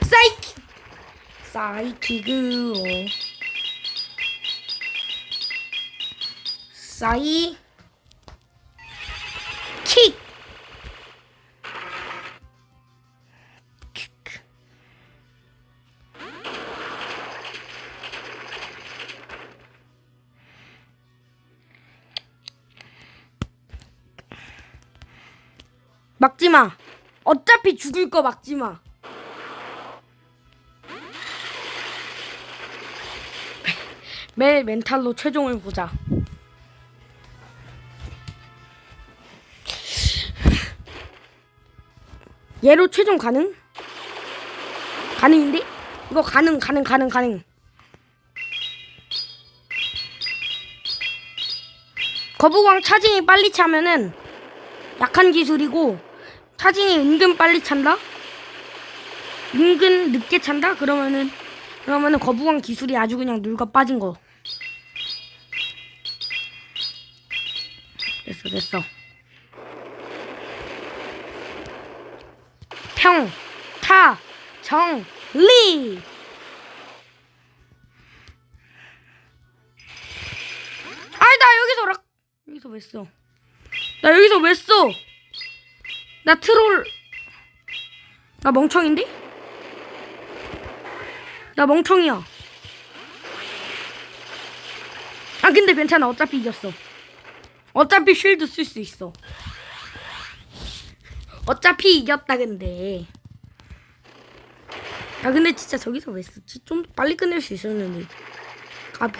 사이키! 사이키그로. 사이. 킥! 막지 마. 어차피 죽을 거 막지 마. 매일 멘탈로 최종을 보자. 얘로 최종 가능? 가능인데? 이거 가능, 가능, 가능, 가능. 거북왕 차징이 빨리 차면은 약한 기술이고 차징이 은근 빨리 찬다? 은근 늦게 찬다? 그러면은 그러면은 거북왕 기술이 아주 그냥 눌가 빠진 거. 됐어 됐어. 평, 타, 정, 리. 아이 나 여기서 락 여기서 왜 써? 나 여기서 왜 써? 나 트롤 나 멍청인데? 나 멍청이야. 아 근데 괜찮아 어차피 이겼어. 어차피 쉴드 쓸 수 있어. 어차피 이겼다 근데. 아 근데 진짜 저기서 왜 쓰지? 좀 빨리 끝낼 수 있었는데. 까비.